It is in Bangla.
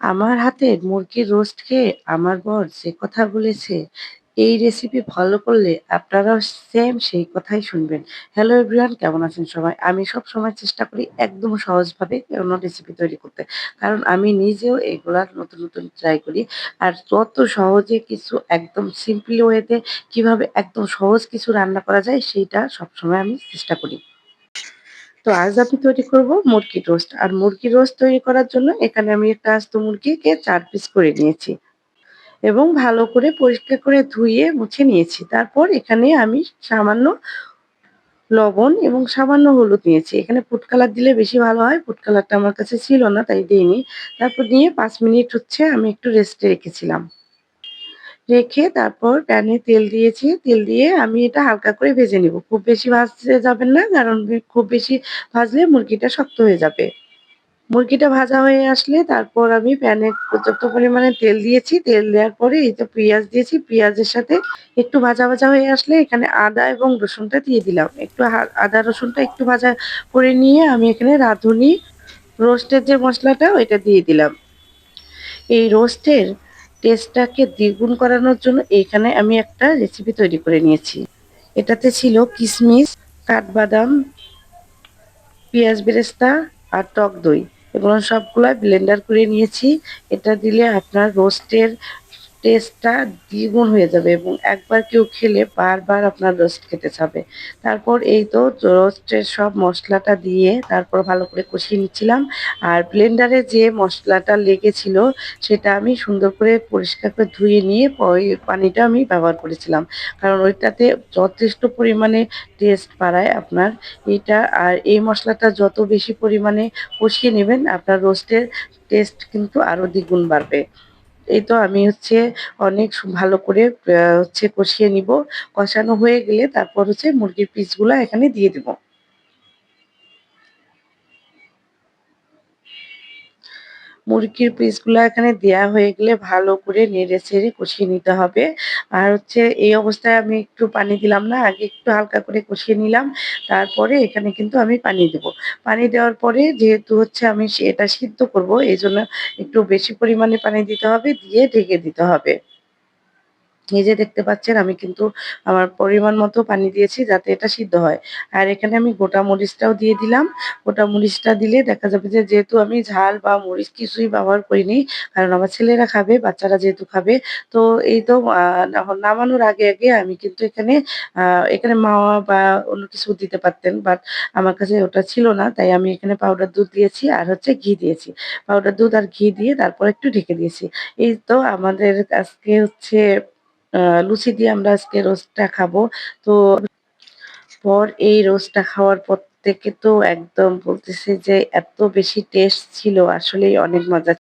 আমার হাতের মুরগির রোস্ট খেয়ে আমার বর যে কথা বলেছে, এই রেসিপি ফলো করলে আপনারাও সেম সেই কথাই শুনবেন। হ্যালো এভরিওয়ান কেমন আছেন সবাই? আমি সবসময় চেষ্টা করি একদম সহজভাবে কোনো রেসিপি তৈরি করতে। কারণ আমি নিজেও এগুলা নতুন, নতুন ট্রাই করি। আর তত সহজে কিছু একদম সিম্পলি ওয়েতে কীভাবে একদম সহজ কিছু রান্না করা যায় সেইটা সবসময় আমি চেষ্টা করি। তো আজ আমি তৈরি করব মুরগির রোস্ট। আর মুরগির রোস্ট তৈরি করার জন্য এখানে আমি একটা আস্ত মুরগিকে চার পিস করে নিয়েছি। এবং ভালো করে পরিষ্কার করে ধুয়ে মুছে নিয়েছি। তারপর এখানে আমি সামান্য লবণ এবং সামান্য হলুদ নিয়েছি। এখানে ফুড কালার দিলে বেশি ভালো হয়। ফুড কালারটা আমার কাছে ছিল না, তাই দিইনি তারপর দিয়ে পাঁচ মিনিট হচ্ছে আমি একটু রেস্টে রেখেছিলাম। রেখে তারপর প্যানে তেল দিয়েছি। তেল দিয়ে আমি এটা হালকা করে ভেজে নিব। খুব বেশি ভাজতে যাবেন না কারণ খুব বেশি ভাজলে মুরগিটা শক্ত হয়ে যাবে। মুরগিটা ভাজা হয়ে আসলে তারপর আমি প্যানে পর্যাপ্ত পরিমাণে তেল দিয়েছি। তেল দেওয়ার পরে এই যে পেঁয়াজ দিয়েছি। পেঁয়াজের সাথে একটু ভাজা, ভাজা হয়ে আসলে এখানে আদা এবং রসুনটা দিয়ে দিলাম। একটু আদা রসুনটা একটু ভাজা করে নিয়ে আমি এখানে রাঁধুনি রোস্টের যে মশলাটা ওইটা দিয়ে দিলাম। এই রোস্টের টেস্টটাকে দ্বিগুণ করানোর জন্য এইখানে আমি একটা রেসিপি তৈরি করে নিয়েছি। এটাতে ছিল কিশমিশ, কাঠবাদাম, পেঁয়াজ বেরেস্তা আর টক দই। এগুলো সবগুলা ব্লেন্ডার করে নিয়েছি। এটা দিলে আপনার রোস্টের টেস্টটা দ্বিগুণ হয়ে যাবে এবং একবার কেউ খেলে বারবার আপনার রোস্ট খেতে চাবে। তারপর এই তো রোস্টের সব মশলাটা দিয়ে তারপর ভালো করে কষিয়ে নিচ্ছিলাম। আর ব্লেন্ডারে যে মশলাটা লেগেছিল সেটা আমি সুন্দর করে পরিষ্কার করে ধুয়ে নিয়ে ওই পানিটা আমি ব্যবহার করেছিলাম। কারণ ওইটাতে যথেষ্ট পরিমাণে টেস্ট বাড়ায় আপনার এটা আর এই মশলাটা যত বেশি পরিমাণে কষিয়ে নেবেন আপনার রোস্টের টেস্ট কিন্তু আরও দ্বিগুণ বাড়বে। এই তো আমি হচ্ছে অনেক ভালো করে হচ্ছে কষিয়ে নিব। কষানো হয়ে গেলে তারপর হচ্ছে মুরগির পিসগুলো এখানে দিয়ে দেবো মুরগির পিসগুলো এখানে দেয়া হয়ে গেলে ভালো করে নেড়ে চেড়ে কষিয়ে নিতে হবে আর হচ্ছে এই অবস্থায় আমি একটু পানি দিলাম না, আগে একটু হালকা করে কষিয়ে নিলাম, তারপরে এখানে কিন্তু আমি পানি দেব। পানি দেওয়ার পরে যেহেতু হচ্ছে আমি এটা সিদ্ধ করব, এই জন্য একটু বেশি পরিমাণে পানি দিতে হবে, দিয়ে ঢেকে দিতে হবে। যে দেখতে পাচ্ছেন, আমি কিন্তু আমার পরিমাণ মতো পানি দিয়েছি যাতে এটা সিদ্ধ হয়। আর এখানে আমি গোটা মরিচটাও দিয়ে দিলাম। গোটা মরিচটা দিলে দেখা যাবে যে যেহেতু আমি ঝাল বা মরিচ কিছুই ব্যবহার করিনি, কারণ আমার ছেলেরা খাবে, বাচ্চারা যেহেতু খাবে, তো এই তো নামানোর আগে আগে আমি কিন্তু এখানে এখানে মাওয়া বা অন্য কিছু দিতে পারতেন, বাট আমার কাছে ওটা ছিল না, তাই আমি এখানে পাউডার দুধ দিয়েছি আর হচ্ছে ঘি দিয়েছি। পাউডার দুধ আর ঘি দিয়ে তারপর একটু ঢেকে দিয়েছি। এই তো আমাদের আজকে হচ্ছে লুচি দিয়ে আমরা আজকে রোস্টটা খাব। তো পর এই রোস্টটা খাওয়ার পর থেকে তো একদম বলতেছে যে এত বেশি টেস্ট ছিল, আসলেই অনেক মজা